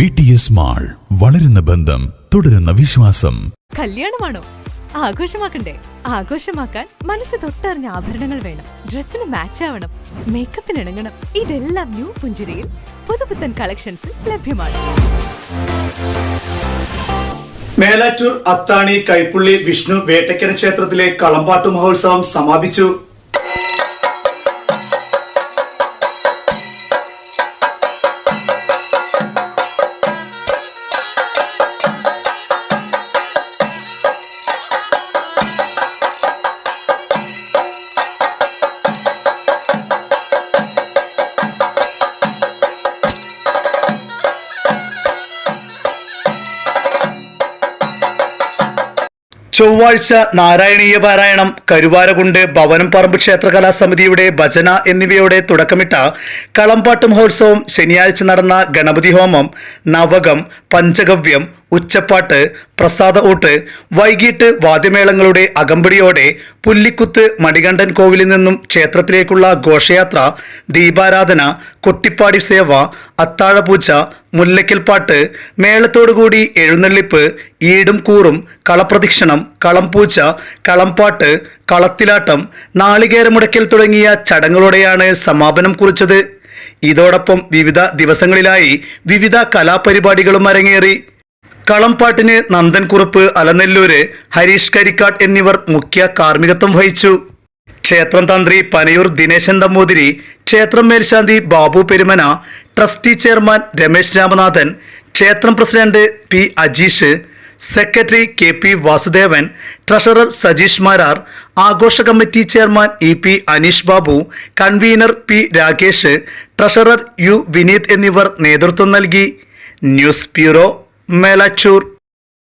V T S mall വളരുന്ന ബന്ധം തുടരുന്ന വിശ്വാസം. കല്യാണമാണോ? ആഘോഷമാക്കണ്ടേ? ആഘോഷമാക്കാൻ മനസ്സ് തൊട്ടറിഞ്ഞ ആഭരണങ്ങൾ വേണം. ഡ്രസ്സിന് മാച്ച് ആവണം. മേക്കപ്പിന് ഇണങ്ങണം. ഇതെല്ലാം ന്യൂ പുഞ്ചിരിയിൽ പുതുപുത്തൻ കളക്ഷൻസിൽ ലഭ്യമാണ്. മേലാറ്റൂർ അത്താണി കൈപ്പുള്ളി വിഷ്ണു വേട്ടക്കര ക്ഷേത്രത്തിലെ കളമ്പാട്ട് മഹോത്സവം സമാപിച്ചു. ചൊവ്വാഴ്ച നാരായണീയ പാരായണം കരുവാരകുണ്ട് ഭവനം പറമ്പ് ക്ഷേത്ര കലാസമിതിയുടെ ഭജന എന്നിവയോടെ തുടക്കമിട്ട കളമ്പാട്ട് മഹോത്സവം ശനിയാഴ്ച നടന്ന ഗണപതി ഹോമം നവകം പഞ്ചഗവ്യം ഉച്ചപ്പാട്ട് പ്രസാദ ഊട്ട് വൈകിട്ട് വാദ്യമേളങ്ങളുടെ അകമ്പടിയോടെ പുല്ലിക്കുത്ത് മണികണ്ഠൻ കോവിലിൽ നിന്നും ക്ഷേത്രത്തിലേക്കുള്ള ഘോഷയാത്ര ദീപാരാധന കൊട്ടിപ്പാടി സേവ അത്താഴപൂജ മുല്ലയ്ക്കൽപ്പാട്ട് മേളത്തോടുകൂടി എഴുന്നള്ളിപ്പ് ഈടും കൂറും കളപ്രദക്ഷിണം കളംപൂച്ച കളംപാട്ട് കളത്തിലാട്ടം നാളികേരമുടക്കൽ തുടങ്ങിയ ചടങ്ങുകളോടെയാണ് സമാപനം കുറിച്ചത്. ഇതോടൊപ്പം വിവിധ ദിവസങ്ങളിലായി വിവിധ കലാപരിപാടികളും അരങ്ങേറി. കളംപാട്ടിന് നന്ദൻകുറുപ്പ് അലനെല്ലൂര് ഹരീഷ് കരിക്കാട്ട് എന്നിവർ മുഖ്യ കാർമ്മികത്വം വഹിച്ചു. ക്ഷേത്രം തന്ത്രി പനയൂർ ദിനേശൻ തമ്പൂതിരി ക്ഷേത്രം മേൽശാന്തി ബാബു പെരുമന ട്രസ്റ്റി ചെയർമാൻ രമേശ് രാമനാഥൻ ക്ഷേത്രം president P Ajeesh secretary K P Vasudevan treasurer Sajeesh Marar ആഘോഷ committee chairman E P Aneesh Babu convener P Rakesh treasurer U Vineeth എന്നിവർ നേതൃത്വം നൽകി. News bureau Melachoor.